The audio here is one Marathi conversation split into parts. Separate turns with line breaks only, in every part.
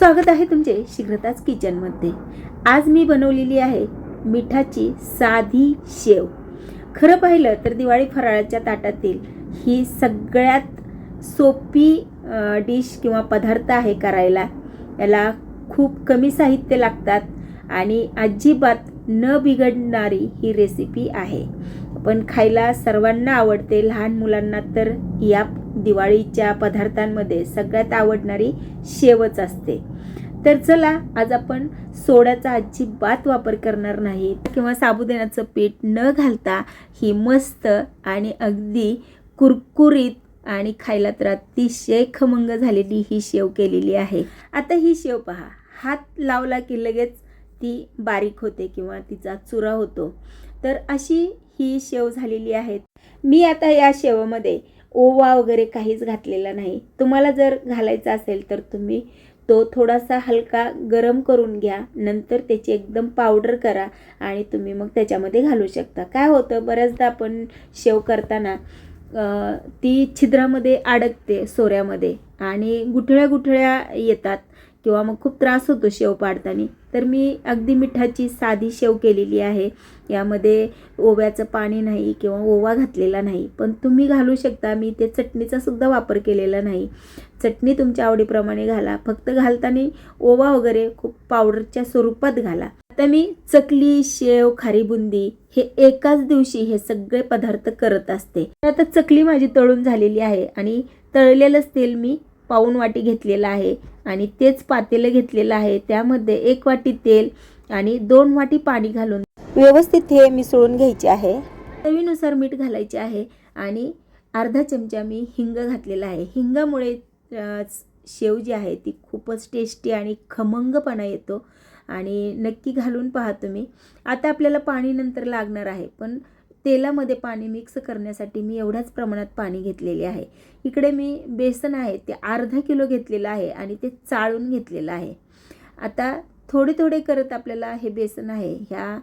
स्वागत आहे तुमचे शीघ्रताच किचनमध्ये आज मी बनवलेली आहे मिठाची साधी शेव. खरं पाहिलं तर दिवाळी फराळाच्या ताटातील ही सगळ्यात सोपी डिश किंवा पदार्थ आहे करायला. याला खूप कमी साहित्य लागतात आणि अजिबात न बिघडणारी ही रेसिपी आहे. पण खायला सर्वांना आवडते लहान मुलांना तर या दिवाळीच्या पदार्थांमध्ये सगळ्यात आवडणारी शेवच असते. तर चला आज आपण सोड्याचा अजिबात वापर करणार नाही किंवा साबुदाण्याचं पीठ न घालता ही मस्त आणि अगदी कुरकुरीत आणि खायला तर अतिशय खमंग झालेली ही शेव केलेली आहे. आता ही शेव पहा. हात लावला की लगेच ती बारीक होते किंवा तिचा चुरा होतो. तर अशी ही शेव झालेली आहे. मी आता या शेवमध्ये ओवा वगैरे काहीच घातलेला नाही. तुम्हाला जर घालायचा असेल तर तुम्ही तो थोडासा हलका गरम करून घ्या. नंतर त्याची एकदम पावडर करा आणि तुम्ही मग त्याच्यामध्ये घालू शकता. काय होतं बऱ्याचदा आपण शेव करताना ती छिद्रामध्ये अडकते सोऱ्यामध्ये आणि गुठळ्या गुठळ्या येतात किंवा मग खूप त्रास होतो शेव पाडताना. तर मी अगदी मिठाची साधी शेव केलेली आहे. यामध्ये ओव्याचं पाणी नाही किंवा ओवा घातलेला नाही. पण तुम्ही घालू शकता. मी ते चटणीचा सुद्धा वापर केलेला नाही. चटणी तुमच्या आवडीप्रमाणे घाला. फक्त घालताना ओवा वगैरे खूप पावडरच्या स्वरूपात घाला. आता मी चकली शेव खारी बुंदी हे एकाच दिवशी हे सगळे पदार्थ करत असते. तर आता चकली माझी तळून झालेली आहे आणि तळलेलंच तेल मी पाऊन वाटी घेतलेलं आहे आणि तेच पातेलं घेतलेलं आहे. त्यामध्ये एक वाटी तेल आणि दोन वाटी पाणी घालून व्यवस्थित हे मिसळून घ्यायचे आहे. चवीनुसार मीठ घालायचे आहे आणि अर्धा चमचा मी हिंग घातलेला आहे. हिंगामुळे शेव जी आहे ती खूपच टेस्टी आणि खमंगपणा येतो आणि नक्की घालून पहा तुम्ही. आता आपल्याला पाणी नंतर लागणार आहे पण तेलामध्ये पाणी मिक्स करण्यासाठी मी एवढ्याच प्रमाणात पाणी घेतलेले आहे. इकडे मी बेसन आहे ते अर्धा किलो घेतलेलं आहे आणि ते चाळून घेतलेलं आहे. आता थोडे थोडे करत आपल्याला हे बेसन आहे ह्या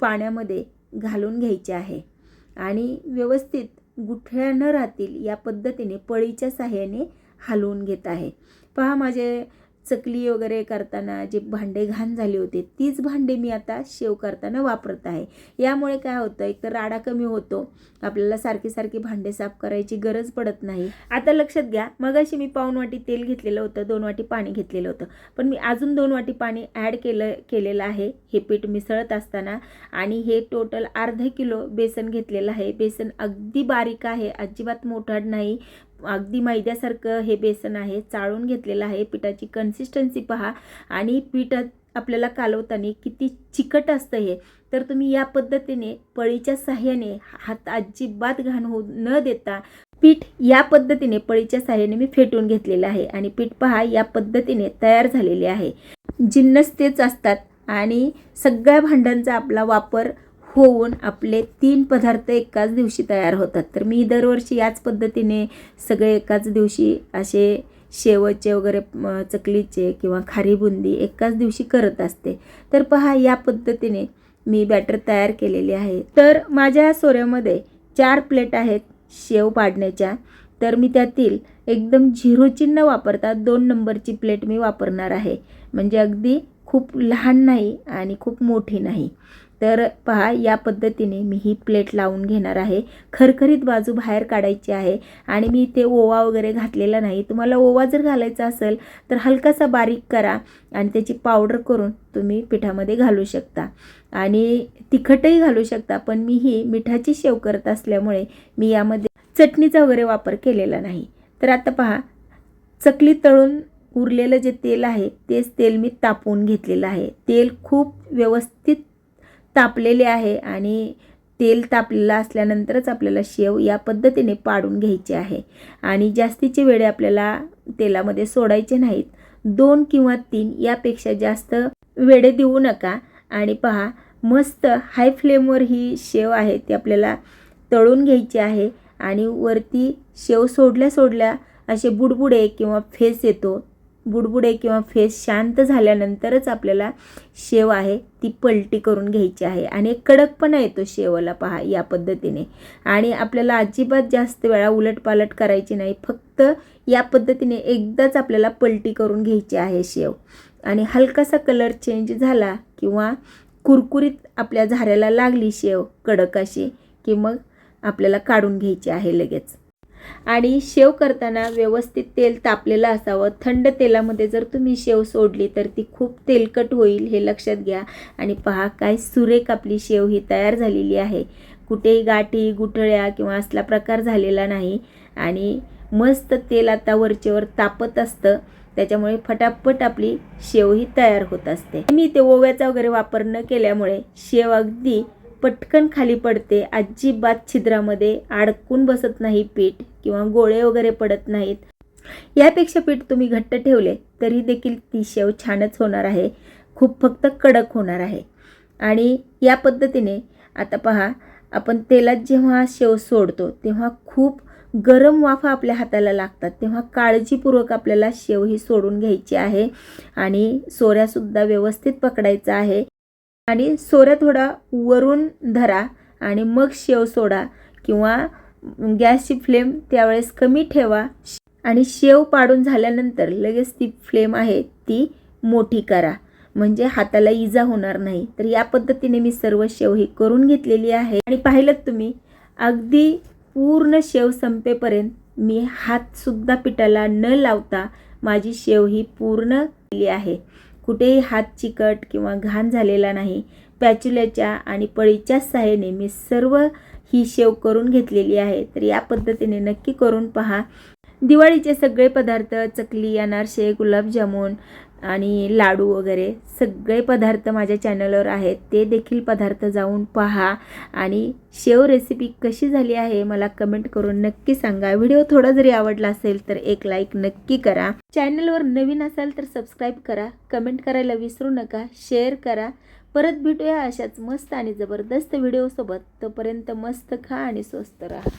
पाण्यामध्ये घालून घ्यायचे आहे. आणि व्यवस्थित गुठळ्या न राहतील या पद्धतीने पळीच्या साह्याने हलवून घेत आहे. पहा माझे चकली वगैरे करताना जे भांडे घाण झाले होते तीच भांडे मी आता शेव करताना वापरत आहे. यामुळे काय होतं एक तर राडा कमी होतो आपल्याला सारखी सारखी भांडे साफ करायची गरज पडत नाही. आता लक्षात घ्या मगाशी मी पाऊन वाटी तेल घेतलेलं होतं दोन वाटी पाणी घेतलेलं होतं. पण मी अजून दोन वाटी पाणी ॲड केलं केलेलं आहे. हे पीठ मिसळत असताना आणि हे टोटल अर्धा किलो बेसन घेतलेलं आहे. बेसन अगदी बारीक आहे अजिबात मोठा नाही. अगदी मैद्यासारखं हे बेसन आहे चाळून घेतलेलं आहे. पिठाची कन्सिस्टन्सी पहा. आणि पीठ आपल्याला कालवताना किती चिकट असतं हे. तर तुम्ही या पद्धतीने पळीच्या साह्याने हात अजिबात घाण होऊ न देता पीठ या पद्धतीने पळीच्या साह्याने मी फेटून घेतलेलं आहे. आणि पीठ पहा या पद्धतीने तयार झालेले आहे. जिन्नस तेच असतात. आणि सगळ्या भांड्यांचा आपला वापर होऊन आपले तीन पदार्थ एकाच दिवशी तयार होतात. तर मी दरवर्षी याच पद्धतीने सगळे एकाच दिवशी असे शेवचे वगैरे चकलीचे किंवा खारी बुंदी एकाच दिवशी करत असते. तर पहा या पद्धतीने मी बॅटर तयार केलेली आहे. तर माझ्या सोऱ्यामध्ये चार प्लेट आहेत शेव पाडण्याच्या. तर मी त्यातील एकदम झिरो चिन्ह वापरता दोन नंबरची प्लेट मी वापरणार आहे. म्हणजे अगदी खूप लहान नाही आणि खूप मोठी नाही. तर पहा या पद्धतीने मी ही प्लेट लावून घेणार आहे. खरखरीत बाजू बाहेर काढायची आहे आणि मी ते ओवा वगैरे घातलेला नाही. तुम्हाला ओवा जर घालायचा असेल तर हलकासा बारीक करा आणि त्याची पावडर करून तुम्ही पिठामध्ये घालू शकता. आणि तिखटही घालू शकता पण मी ही मिठाची शेव करत असल्यामुळे मी यामध्ये चटणीचा वगैरे वापर केलेला नाही. तर आता पहा चकली तळून उरलेलं जे तेल आहे तेच तेल मी तापवून घेतलेलं आहे. तेल खूप व्यवस्थित तापलेले आहे आणि तेल तापलेलं असल्यानंतरच आपल्याला शेव या पद्धतीने पाडून घ्यायचे आहे. आणि जास्तीचे वेळे आपल्याला तेलामध्ये सोडायचे नाहीत. दोन किंवा तीन यापेक्षा जास्त वेळे देऊ नका. आणि पहा मस्त हाय फ्लेमवर ही शेव आहे ती आपल्याला तळून घ्यायची आहे. आणि वरती शेव सोडल्या सोडल्या असे बुडबुडे किंवा फेस येतो. बुडबुडे किंवा फेस शांत झाल्यानंतरच आपल्याला शेव आहे ती पलटी करून घ्यायची आहे. आणि कडकपणा येतो शेवाला पहा या पद्धतीने. आणि आपल्याला अजिबात जास्त वेळा उलटपालट करायची नाही फक्त या पद्धतीने एकदाच आपल्याला पलटी करून घ्यायची आहे शेव. आणि हलकासा कलर चेंज झाला किंवा कुरकुरीत आपल्या झाऱ्याला लागली शेव कडक अशी की मग आपल्याला काढून घ्यायची आहे लगेच. आणि शेव करताना व्यवस्थित तेल तापलेलं असावं. थंड तेलामध्ये जर तुम्ही शेव सोडली तर ती खूप तेलकट होईल हे लक्षात घ्या. आणि पहा काय सुरेख आपली शेव ही तयार झालेली आहे. कुठेही गाठी गुठळ्या किंवा असला प्रकार झालेला नाही. आणि मस्त तेल आता वरचेवर तापत असतं. त्याच्यामुळे फटाफट आपली शेव ही तयार होत असते. मी ते ओव्याचा वगैरे वापर न केल्यामुळे शेव अगदी पटकन खाली पडते. अजिबात छिद्रामध्ये अडकून बसत नाही पीठ किंवा गोळे वगैरे पडत नाहीत. यापेक्षा पीठ तुम्ही घट्ट ठेवले तरी देखील ती शेव छानच होणार आहे. खूप फक्त कडक होणार आहे. आणि या पद्धतीने आता पहा आपण तेलात जेव्हा शेव सोडतो तेव्हा खूप गरम वाफा आपल्या हाताला लागतात. तेव्हा काळजीपूर्वक आपल्याला शेव ही सोडून घ्यायची आहे. आणि सोऱ्यासुद्धा व्यवस्थित पकडायचा आहे. आणि सोऱ्या थोडा वरून धरा आणि मग शेव सोडा किंवा गॅसची फ्लेम त्यावेळेस कमी ठेवा. आणि शेव पाडून झाल्यानंतर लगेच ती फ्लेम आहे ती मोठी करा. म्हणजे हाताला इजा होणार नाही. तर या पद्धतीने मी सर्व शेव ही करून घेतलेली आहे. आणि पाहिलं तुम्ही अगदी पूर्ण शेव संपेपर्यंत मी हातसुद्धा पिठाला न लावता माझी शेव ही पूर्ण केली आहे. कुठेही हात चिकट किंवा घाण झालेला नाही. पॅच्युल्याच्या आणि पळीच्या सहाय्याने मी सर्व ही शेव करून घेतलेली आहे. तर या पद्धतीने नक्की करून पहा. दिवाळीचे सगळे पदार्थ चकली अनारसे गुलाबजामुन आणि लाडू वगैरे सगळे पदार्थ माझ्या चॅनलवर आहेत. ते देखील पदार्थ जाऊन पहा. आणि शेव रेसिपी कशी झाली आहे मला कमेंट करून नक्की सांगा. व्हिडिओ थोडा जरी आवडला असेल तर एक लाईक नक्की करा. चॅनलवर नवीन असाल तर सबस्क्राईब करा. कमेंट करायला विसरू नका. शेअर करा. परत भेटूया अशाच मस्त आणि जबरदस्त व्हिडिओसोबत तोपर्यंत मस्त खा आणि स्वस्त राहा.